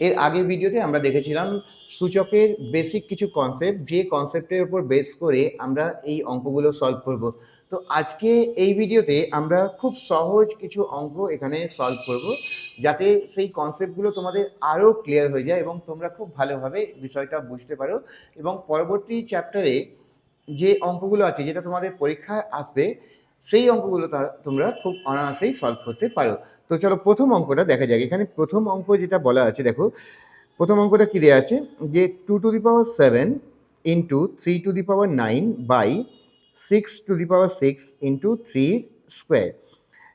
এর আগের ভিডিওতে আমরা দেখেছিলাম সূচকের বেসিক কিছু কনসেপ্ট যে কনসেপ্টের উপর বেস করে আমরা এই অঙ্কগুলো সলভ করব। তো আজকে এই ভিডিওতে আমরা খুব সহজ কিছু অঙ্ক এখানে সলভ করব, যাতে সেই কনসেপ্টগুলো তোমাদের আরও ক্লিয়ার হয়ে যায় এবং তোমরা খুব ভালোভাবে বিষয়টা বুঝতে পারো। এবং পরবর্তী চ্যাপ্টারে যে অঙ্কগুলো আছে, যেটা তোমাদের পরীক্ষায় আসবে সেই অঙ্কগুলো তোমরা খুব অনায়াসেই সলভ করতে পারো। তো চলো প্রথম অঙ্কটা দেখা যাক। এখানে প্রথম অঙ্ক যেটা বলা আছে, দেখো, প্রথম অঙ্কটা কী দেওয়া আছে? যে two to the power seven into three to the power nine by six to the power six into three square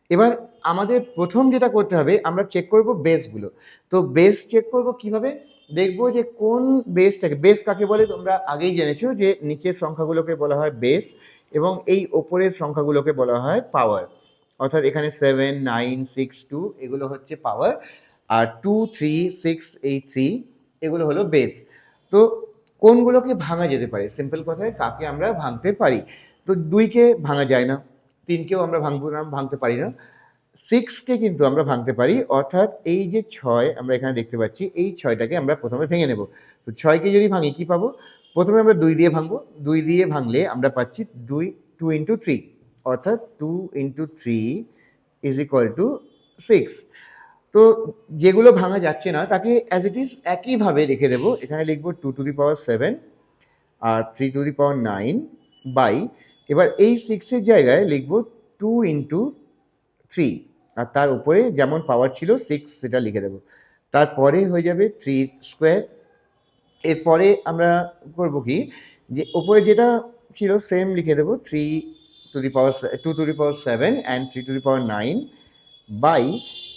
এবার আমাদের প্রথম যেটা করতে হবে, আমরা চেক করব বেসগুলো তো বেস চেক করব কীভাবে? দেখব যে কোন বেসটাকে বেস কাকে বলে? তোমরা আগেই জেনেছো যে নিচের সংখ্যাগুলোকে বলা হয় বেস এবং এই ওপরের সংখ্যাগুলোকে বলা হয় পাওয়ার অর্থাৎ এখানে সেভেন নাইন সিক্স টু এগুলো হচ্ছে পাওয়ার আর two three six eight three এগুলো হলো বেস তো কোনগুলোকে ভাঙা যেতে পারে? সিম্পল কথায়, কাকে আমরা ভাঙতে পারি? তো দুইকে ভাঙা যায় না, তিনকেও আমরা ভাঙবো না, ভাঙতে পারি না। সিক্সকে কিন্তু আমরা ভাঙতে পারি, অর্থাৎ এই যে ছয় আমরা এখানে দেখতে পাচ্ছি, এই ছয়টাকে আমরা প্রথমে ভেঙে নেব। তো ছয়কে যদি ভাঙি, কি পাবো? প্রথমে আমরা দুই দিয়ে ভাঙবো। দুই দিয়ে ভাঙলে আমরা পাচ্ছি দুই টু ইন্টু থ্রি অর্থাৎ two into three is equal to six তো যেগুলো ভাঙা যাচ্ছে না, তাকে অ্যাজ ইট ইজ একইভাবে রেখে দেবো। এখানে লিখব two to the power seven R three to the power nine by এবার এই সিক্সের জায়গায় লিখব টু ইন্টু থ্রি আর তার উপরে যেমন পাওয়ার ছিল সিক্স সেটা লিখে দেবো। তারপরে হয়ে যাবে থ্রি স্কোয়ার এরপরে আমরা করব কি? যে ওপরে যেটা ছিল সেম লিখে দেবো three to the power two to the power seven and three to the power nine by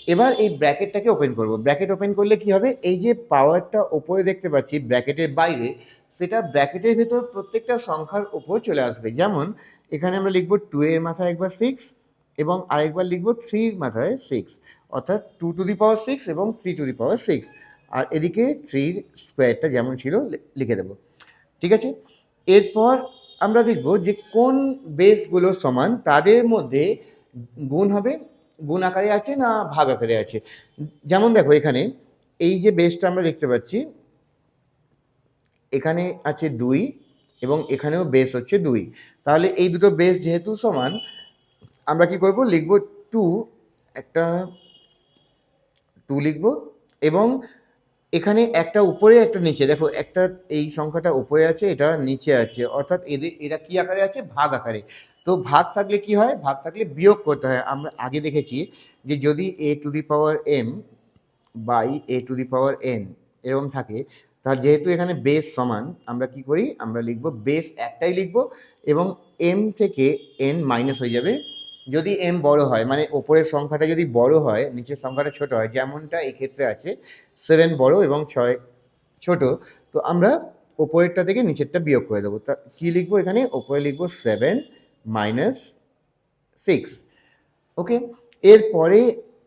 এবার এই ব্র্যাকেটটাকে ওপেন করব। ব্র্যাকেট ওপেন করলে কি হবে? এই যে পাওয়ারটা ওপরে দেখতে পাচ্ছি ব্র্যাকেটের বাইরে, সেটা ব্র্যাকেটের ভেতর প্রত্যেকটা সংখ্যার ওপর চলে আসবে। যেমন, এখানে আমরা লিখব টু এর মাথায় একবার সিক্স এবং আরেকবার লিখব থ্রির মাথায় সিক্স অর্থাৎ two to the power six এবং three to the power six আর এদিকে থ্রির স্কোয়ারটা যেমন ছিল লিখে দেবো। ঠিক আছে? এরপর আমরা দেখব যে কোন বেসগুলো সমান, তাদের মধ্যে গুণ হবে, গুণ আকারে আছে না ভাগ আকারে আছে? যেমন দেখো এখানে, এই যে বেসটা আমরা দেখতে পাচ্ছি, এখানে আছে দুই এবং এখানেও বেস হচ্ছে দুই। তাহলে এই দুটো বেস যেহেতু সমান, আমরা কি করব? লিখব টু একটা টু লিখব এবং এখানে একটা উপরে, একটা নিচে। দেখো, একটা এই সংখ্যাটা উপরে আছে, এটা নিচে আছে। অর্থাৎ এদের, এরা কি আকারে আছে? ভাগ আকারে। তো ভাগ থাকলে কি হয়? ভাগ থাকলে বিয়োগ করতে হয়। আমরা আগে দেখেছি যে যদি A to the power M by A to the power N এরকম থাকে, তাহলে যেহেতু এখানে বেস সমান, আমরা কি করি? আমরা লিখব বেস একটাই লিখব এবং এম থেকে এন মাইনাস হয়ে যাবে যদি এম বড় হয় মানে ওপরের সংখ্যাটা যদি বড় হয়, নিচের সংখ্যাটা ছোট হয়, যেমনটা এক্ষেত্রে আছে সেভেন বড় এবং ছয় ছোট, তো আমরা ওপরেরটা থেকে নিচেরটা বিয়োগ করে দেবো। তা কী লিখব এখানে? ওপরে লিখব সেভেন মাইনাস সিক্স ওকে এরপরে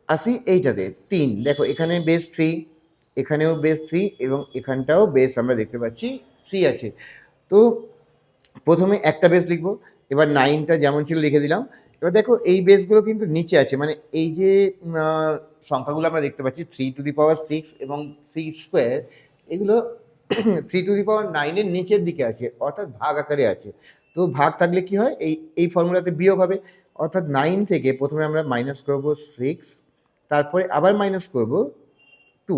আসি এইটাতে, তিন। দেখো, এখানে বেস থ্রি এখানেও বেস থ্রি এবং এখানটাও বেস আমরা দেখতে পাচ্ছি থ্রি আছে। তো প্রথমে একটা বেস লিখব, এবার নাইনটা যেমন ছিল লিখে দিলাম। এবার দেখো এই বেসগুলো কিন্তু নিচে আছে মানে এই যে সংখ্যাগুলো আমরা দেখতে পাচ্ছি three to the power six এবং থ্রি স্কোয়ার এগুলো থ্রি টু দি পাওয়ার নাইনের নিচের দিকে আছে, অর্থাৎ ভাগ আকারে আছে। তো ভাগ থাকলে কি হয়? এই এই ফর্মুলাতে বিয়োগ হবে। অর্থাৎ নাইন থেকে প্রথমে আমরা মাইনাস করব সিক্স তারপরে আবার মাইনাস করব টু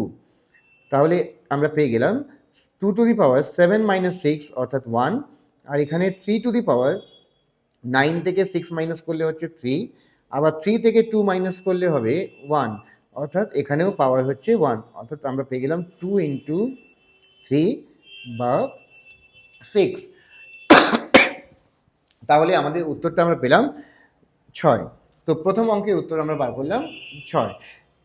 তাহলে আমরা পেয়ে গেলাম two to the power seven minus six অর্থাৎ ওয়ান আর এখানে three to the power nine থেকে সিক্স মাইনাস করলে হচ্ছে থ্রি আবার থ্রি থেকে টু মাইনাস করলে হবে ওয়ান অর্থাৎ এখানেও পাওয়ার হচ্ছে ওয়ান অর্থাৎ আমরা পেয়ে গেলাম টু ইন্টু থ্রি বা সিক্স তাহলে আমাদের উত্তরটা আমরা পেলাম ছয়। তো প্রথম অঙ্কের উত্তর আমরা বার করলাম ছয়।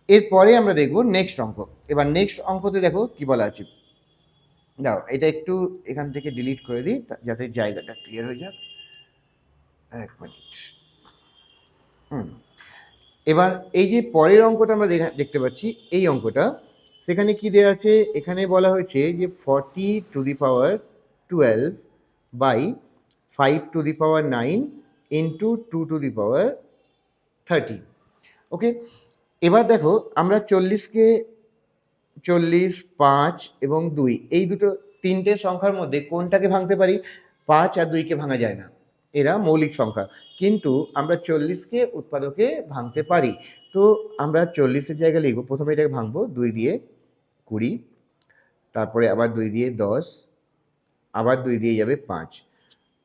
এরপরে আমরা দেখব নেক্সট অঙ্ক। এবার নেক্সট অঙ্কতে দেখো কি বলা আছে। দাও এটা একটু এখান থেকে ডিলিট করে দিই যাতে জায়গাটা ক্লিয়ার হয়ে যাক এক মিনিট হুম। এবার এই যে পরের অঙ্কটা আমরা দেখা- দেখতে পাচ্ছি, এই অঙ্কটা, সেখানে কি দেওয়া আছে? এখানে বলা হয়েছে যে forty to the power twelve by five to the power nine into two to the power thirty okay এবার দেখো, আমরা চল্লিশকে চল্লিশ, পাঁচ এবং দুই, এই দুটো তিনটে সংখ্যার মধ্যে কোনটাকে ভাঙতে পারি? পাঁচ আর দুইকে ভাঙা যায় না। এরা মৌলিক সংখ্যা। কিন্তু আমরা চল্লিশকে উৎপাদকে ভাঙতে পারি। তো আমরা চল্লিশের জায়গায় লিখব, প্রথমে এটাকে ভাঙবো, দুই দিয়ে কুড়ি, তারপরে আবার দুই দিয়ে দশ, আবার দুই দিয়ে যাবে পাঁচ।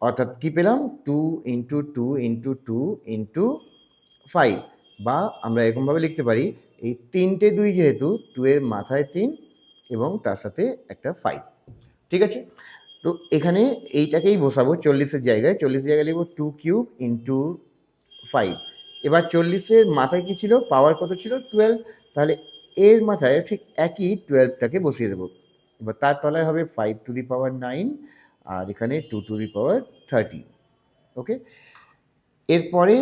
অর্থাৎ কী পেলাম? Two into two into two into five. বা আমরা এরকমভাবে লিখতে পারি, এই তিনটে দুই যেহেতু, টু এর মাথায় তিন এবং তার সাথে একটা ফাইভ। ঠিক আছে? তো এখানে এইটাকেই বসাবো চল্লিশের জায়গায়। চল্লিশের জায়গায় লিখব টু কিউব ইন্টু ফাইভ এবার চল্লিশের মাথায় কি ছিল? পাওয়ার কত ছিল? টুয়েলভ তাহলে এর মাথায় ঠিক একই টুয়েলভটাকে বসিয়ে দেবো। এবার তার তলায় হবে five to the power nine আর এখানে two to the power thirty okay এরপরে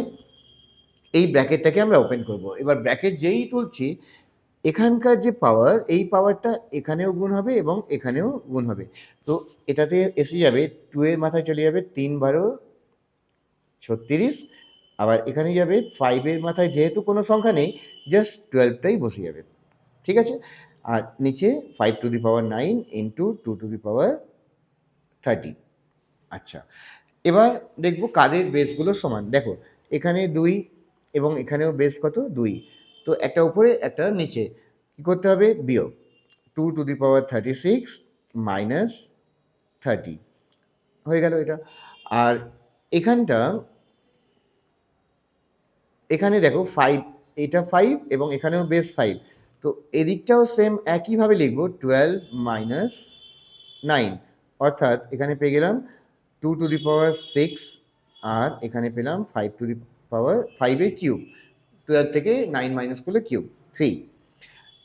এই ব্র্যাকেটটাকে আমরা ওপেন করব। এবার ব্র্যাকেট যেই তুলছি এখানকার যে পাওয়ার এই পাওয়ারটা এখানেও গুণ হবে এবং এখানেও গুণ হবে। তো এটাতে এসে যাবে টু এর মাথায় চলে যাবে তিন বারো ছত্রিশ, আবার এখানে যাবে ফাইভের মাথায় যেহেতু কোনো সংখ্যা নেই জাস্ট টুয়েলভটাই বসে যাবে। ঠিক আছে? আর নিচে five to the power nine into two to the power thirty আচ্ছা এবার দেখব কাদের বেসগুলো সমান। দেখো, এখানে দুই এবং এখানেও বেস কত? দুই। তো একটা উপরে, একটা নিচে। কী করতে হবে? বিয়োগ। Two to the power thirty six minus thirty হয়ে গেল এটা। আর এখানটা, এখানে দেখো ফাইভ এটা ফাইভ এবং এখানেও বেস ফাইভ তো এদিকটাও সেম একইভাবে লিখব টুয়েলভ মাইনাস নাইন অর্থাৎ এখানে পেয়ে গেলাম two to the power six আর এখানে পেলাম ফাইভ টু দি পাওয়ার ফাইভের কিউব টুয়েলভ থেকে নাইন মাইনাস করলে কিউব থ্রি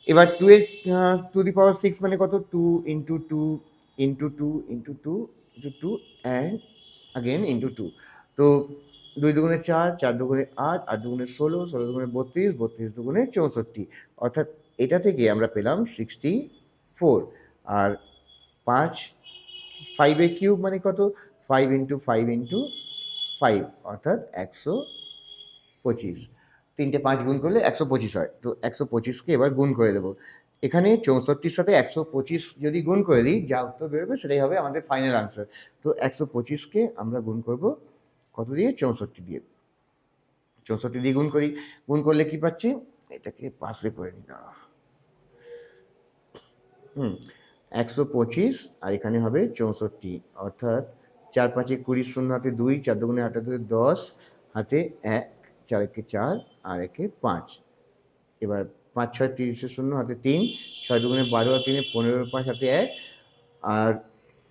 এবার টু এর টু দি পাওয়ার সিক্স মানে কত? Two into two into two into two into two and again into two তো দুই দুগুণে চার চার দুগুণে আট আট দুগুণে ষোলো ষোলো দুগুণে বত্রিশ বত্রিশ দুগুণে চৌষট্টি। অর্থাৎ এটা থেকে আমরা পেলাম সিক্সটি ফোর আর পাঁচ ফাইভের কিউব মানে কত? Five into five into five অর্থাৎ একশো পঁচিশ। তিনটে পাঁচ গুণ করলে একশো পঁচিশ হয়। তো একশো পঁচিশকে এবার গুণ করে দেবো। এখানে চৌষট্টির সাথে একশো পঁচিশ যদি গুণ করে দিই, যা উত্তর বেরোবে, সেটাই হবে আমাদের ফাইনাল আনসার তো একশো পঁচিশকে আমরা গুণ করব কত দিয়ে? চৌষট্টি দিয়ে। চৌষট্টি দিয়ে গুণ করি। গুণ করলে কি পাচ্ছি? এটাকে পাশে করে নিই দাঁড়া হুম, একশো পঁচিশ আর এখানে হবে চৌষট্টি। অর্থাৎ চার পাঁচে কুড়ি শূন্য হাতে দুই, চার দুগুণে আটাত্তর দশ, হাতে এক চার একে চার, আর একে পাঁচ। এবার পাঁচ, ছয় তিরিশে শূন্য, হাতে তিন, ছয় দুগুণে বারো, আর তিনে পনেরো, পাঁচ হাতে এক, আর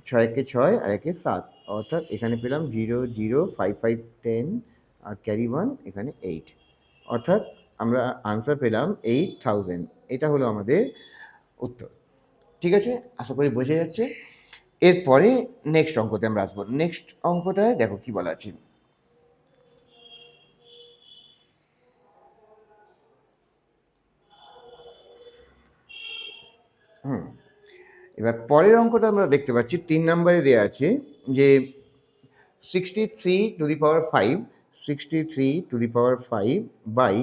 ছয় একে ছয়, আর একে সাত। অর্থাৎ এখানে পেলাম zero zero, five five, ten, আর ক্যারি ওয়ান, এখানে এইট। অর্থাৎ আমরা আনসার পেলাম এইট থাউজেন্ড। এটা হলো আমাদের উত্তর। ঠিক আছে? আশা করি বোঝা যাচ্ছে। এরপরে নেক্সট অঙ্কতে আমরা আসব। নেক্সট অঙ্কটায় দেখো কি বলা আছে। হুম। এবার পরের অঙ্কটা আমরা দেখতে পাচ্ছি, তিন নম্বরে দেওয়া আছে যে sixty three to the power five sixty three to the power five by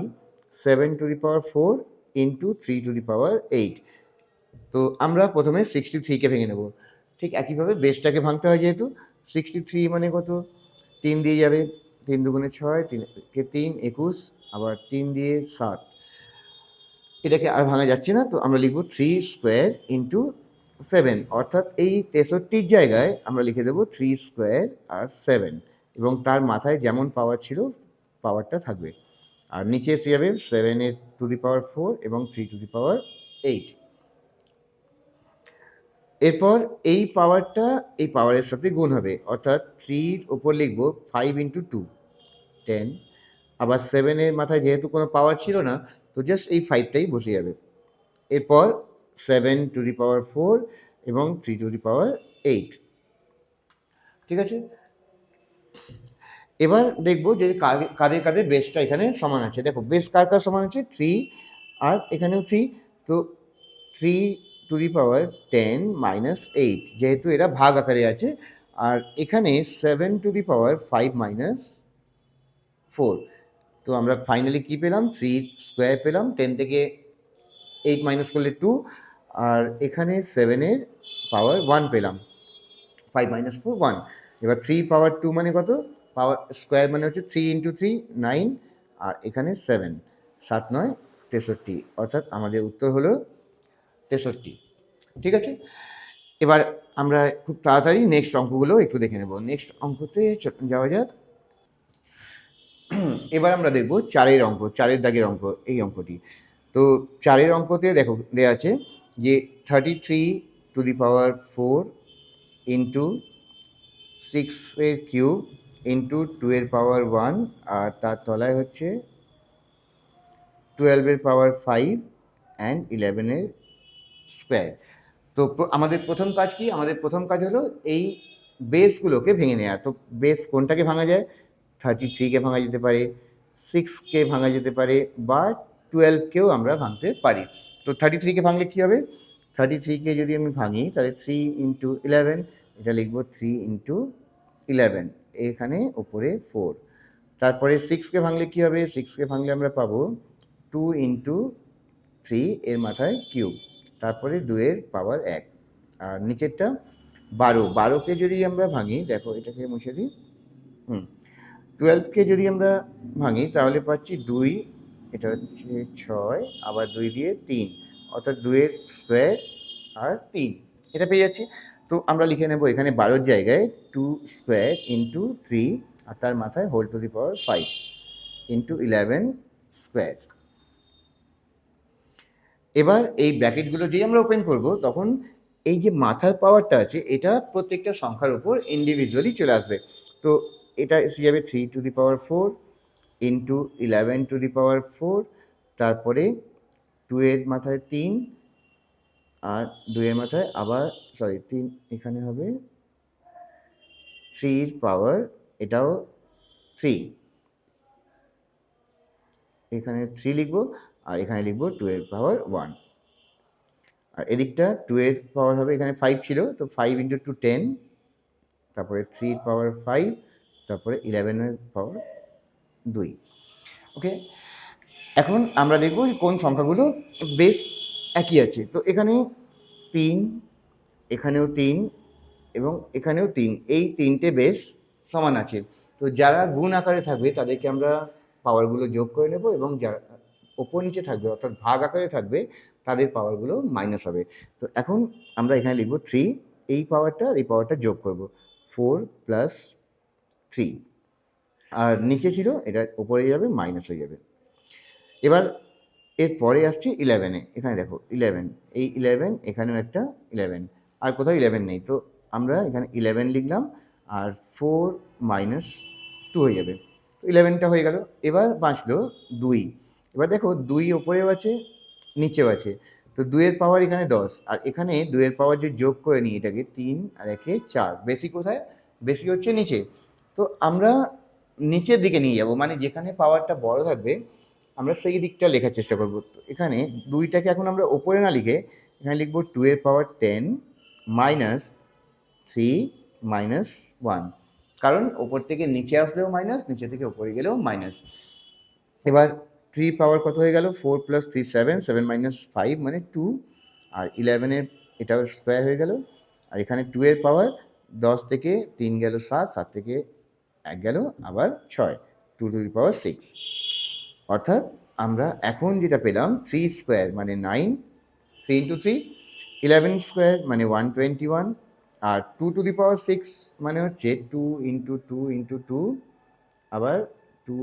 seven to the power four into three to the power eight তো আমরা প্রথমে সিক্সটি থ্রিকে ভেঙে নেব। ঠিক একইভাবে বেসটাকে ভাঙতে হয় যেহেতু সিক্সটি থ্রি মানে কত? তিন দিয়ে যাবে, তিন দুগুণে ছয় তিনকে তিন, একুশ, আবার তিন দিয়ে সাত। এটাকে আর ভাঙা যাচ্ছে না, তো আমরা লিখব থ্রি স্কোয়ার ইন্টু সেভেন অর্থাৎ এই তেষট্টির জায়গায় আমরা লিখে দেবো থ্রি স্কোয়ার আর সেভেন এবং তার মাথায় যেমন পাওয়ার ছিল পাওয়ারটা থাকবে। আর নিচে এসে যাবে সেভেনের টু দি পাওয়ার ফোর এবং three to the power eight এরপর এই পাওয়ারটা এই পাওয়ারের সাথে গুণ হবে। অর্থাৎ থ্রির ওপর লিখব ফাইভ ইন্টু টু টেন আবার সেভেনের মাথায় যেহেতু কোনো পাওয়ার ছিল না তো জাস্ট এই ফাইভটাই বসে যাবে। এরপর seven to the power four এবং three to the power eight ঠিক আছে? এবার দেখব যে কাদের কাদের বেসটা এখানে সমান আছে। দেখো বেস কার কার সমান আছে? থ্রি আর এখানেও থ্রি তো three to the power ten minus eight যেহেতু এরা ভাগ আকারে আছে। আর এখানে seven to the power five minus four তো আমরা ফাইনালি কী পেলাম? থ্রি স্কোয়ার পেলাম। টেন থেকে এইট মাইনাস করলে টু আর এখানে সেভেনের পাওয়ার ওয়ান পেলাম। ফাইভ মাইনাস ফোর ওয়ান এবার থ্রি পাওয়ার টু মানে কত? পাওয়ার স্কোয়ার মানে হচ্ছে থ্রি ইন্টু থ্রি নাইন আর এখানে সেভেন সাত নয়, তেষট্টি। অর্থাৎ আমাদের উত্তর হলো তেষট্টি। ঠিক আছে? এবার আমরা খুব তাড়াতাড়ি নেক্সট অঙ্কগুলো একটু দেখে নেব। নেক্সট অঙ্কতে যাওয়া যাক। এবার আমরা দেখব চারের অঙ্ক, চারের দাগের অঙ্ক, এই অঙ্কটি। তো চারের অঙ্কতে দেখো দেওয়া আছে যে thirty three to the power four into সিক্সের কিউব ইন্টু টু এর পাওয়ার ওয়ান আর তার তলায় হচ্ছে টুয়েলভের পাওয়ার ফাইভ অ্যান্ড ইলেভেনের স্কোয়ার তো আমাদের প্রথম কাজ কি? আমাদের প্রথম কাজ হলো এই বেসগুলোকে ভেঙে নেওয়া তো বেস কোনটাকে ভাঙা যায়? থার্টি থ্রিকে ভাঙা যেতে পারে সিক্সকে ভাঙা যেতে পারে, বা টুয়েলভকেও আমরা ভাঙতে পারি। তো থার্টি থ্রিকে ভাঙলে কী হবে? থার্টি থ্রিকে যদি আমি ভাঙি, তাহলে থ্রি ইন্টু ইলেভেন এটা লিখব থ্রি ইন্টু ইলেভেন এখানে ওপরে ফোর তারপরে সিক্সকে ভাঙলে কী হবে? সিক্সকে ভাঙলে আমরা পাবো টু ইন্টু থ্রি এর মাথায় কিউব তারপরে দুয়ের পাওয়ার এক। আর নিচেরটা বারো, বারোকে যদি আমরা ভাঙি, দেখো এটাকে মুছে দিই, হুম। টুয়েলভকে যদি আমরা ভাঙি, তাহলে পাচ্ছি দুই, এটা হচ্ছে ছয়, আবার দুই দিয়ে তিন, অর্থাৎ দুইয়ের স্কোয়ার আর তিন, এটা পেয়ে যাচ্ছি। তো আমরা লিখে নেব এখানে বারোর জায়গায় টু স্কোয়ার ইন্টু থ্রি আর তার মাথায় whole to the power five into eleven square এবার এই ব্র্যাকেটগুলো যেই আমরা ওপেন করব, তখন এই যে মাথার পাওয়ারটা আছে, এটা প্রত্যেকটা সংখ্যার উপর ইন্ডিভিজুয়ালি চলে আসবে। তো এটা এসে যাবে three to the power four into eleven to the power four তারপরে টু এর মাথায় তিন আর দুইয়ের মাথায় আবার সরি তিন এখানে হবে থ্রির পাওয়ার এটাও থ্রি এখানে থ্রি লিখব আর এখানে লিখব টু এর পাওয়ার ওয়ান আর এদিকটা টু এর পাওয়ার হবে, এখানে ফাইভ ছিল, তো ফাইভ ইন্টু টু টেন তারপরে থ্রির পাওয়ার ফাইভ তারপরে ইলেভেনের পাওয়ার দুই। ওকে এখন আমরা দেখব কোন সংখ্যাগুলো বেশ একই আছে। তো এখানে তিন, এখানেও তিন এবং এখানেও তিন। এই তিনটে বেশ সমান আছে। তো যারা গুণ আকারে থাকবে তাদেরকে আমরা পাওয়ারগুলো যোগ করে নেব এবং যারা ওপর নিচে থাকবে অর্থাৎ ভাগ আকারে থাকবে তাদের পাওয়ারগুলো মাইনাস হবে। তো এখন আমরা এখানে লিখব থ্রি এই পাওয়ারটা আর এই পাওয়ারটা যোগ করব। ফোর প্লাস থ্রি আর নিচে ছিল, এটা ওপরে যাবে মাইনাস হয়ে যাবে। এবার, এর পরে আসছে ইলেভেনে এখানে দেখো ইলেভেন এই ইলেভেন এখানেও একটা ইলেভেন আর কোথাও ইলেভেন নেই। তো আমরা এখানে ইলেভেন লিখলাম, আর ফোর মাইনাস টু হয়ে যাবে। তো ইলেভেনটা হয়ে গেল। এবার বাঁচলো দুই। এবার দেখো, দুই ওপরেও আছে, নিচেও আছে। তো দুইয়ের পাওয়ার এখানে দশ। আর এখানে দুইয়ের পাওয়ার যে যোগ করে নিই, এটাকে তিন আর একে চার। বেশি কোথায়? বেশি হচ্ছে নিচে। তো আমরা নিচের দিকে নিয়ে যাব মানে যেখানে পাওয়ারটা বড় থাকবে, আমরা সেই দিকটা লেখার চেষ্টা করব। এখানে দুইটাকে এখন আমরা ওপরে না লিখে এখানে লিখব টু এর power ten minus three minus one কারণ ওপর থেকে নিচে আসলেও মাইনাস নিচে থেকে ওপরে গেলেও মাইনাস এবার থ্রি পাওয়ার কত হয়ে গেল? Four plus three seven seven minus five মানে টু আর ইলেভেনের এটাও স্কোয়ার হয়ে গেল। আর এখানে টু এর পাওয়ার দশ থেকে তিন গেল সাত সাত থেকে এক গেল, আবার ছয়। Two to the power six অর্থাৎ আমরা এখন যেটা পেলাম থ্রি স্কোয়ার মানে nine three into three eleven square মানে one twenty one R two to the power six মানে হচ্ছে two into two into two আবার টু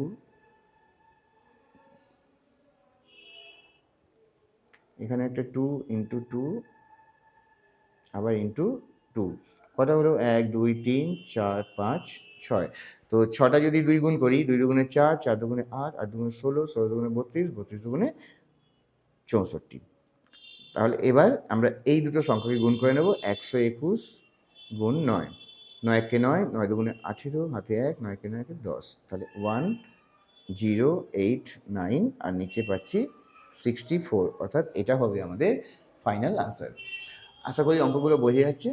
এখানে একটা টু ইন্টু টু আবার ইন্টু টু কটা হলো? এক, দুই, তিন, চার, পাঁচ, ছয়। তো ছটা যদি দুই গুণ করি, দুই দুগুণে চার চার দুগুণে আট আট দুগুণে ষোলো ষোলো দুগুণে বত্রিশ বত্রিশ দুগুণে চৌষট্টি। তাহলে এবার আমরা এই দুটো সংখ্যাকে গুণ করে নেব, একশো একুশ গুণ নয়। নয় একে নয় নয় দুগুণে আঠেরো, হাতে এক, নয় একে নয় একে দশ। তাহলে ওয়ান, জিরো, এইট, নাইন, আর নিচে পাচ্ছি সিক্সটি ফোর। অর্থাৎ এটা হবে আমাদের ফাইনাল আনসার। আশা করি অঙ্কগুলো বোঝা যাচ্ছে।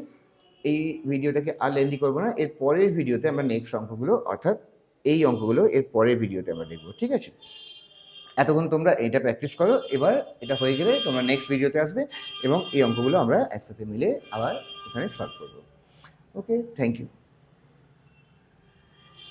এই ভিডিওটাকে আর লেন্দি করব না। এর পরের ভিডিওতে আমরা নেক্সট অঙ্কগুলো, অর্থাৎ এই অঙ্কগুলো এর পরের ভিডিওতে আমরা দেখব, ঠিক আছে? এতক্ষণ তোমরা এটা প্র্যাকটিস করো। এবার এটা হয়ে গেলে তোমরা নেক্সট ভিডিওতে আসবে এবং এই অঙ্কগুলো আমরা একসাথে মিলে আবার এখানে সলভ করব। Okay thank you